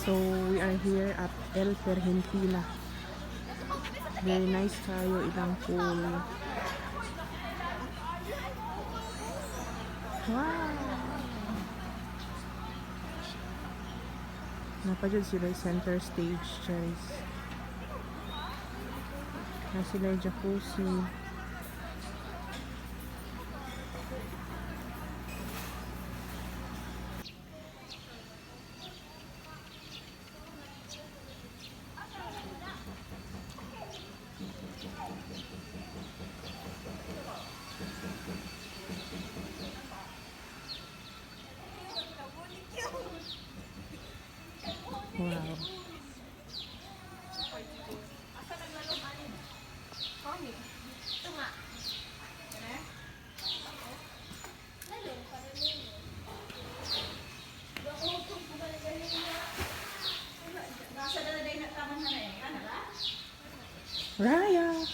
So, we are here at El Pergentina. Very nice kayo, ilang pool. Wow! Napadyan sila center stage, guys. Na sila jacuzzi. Wow. Raya!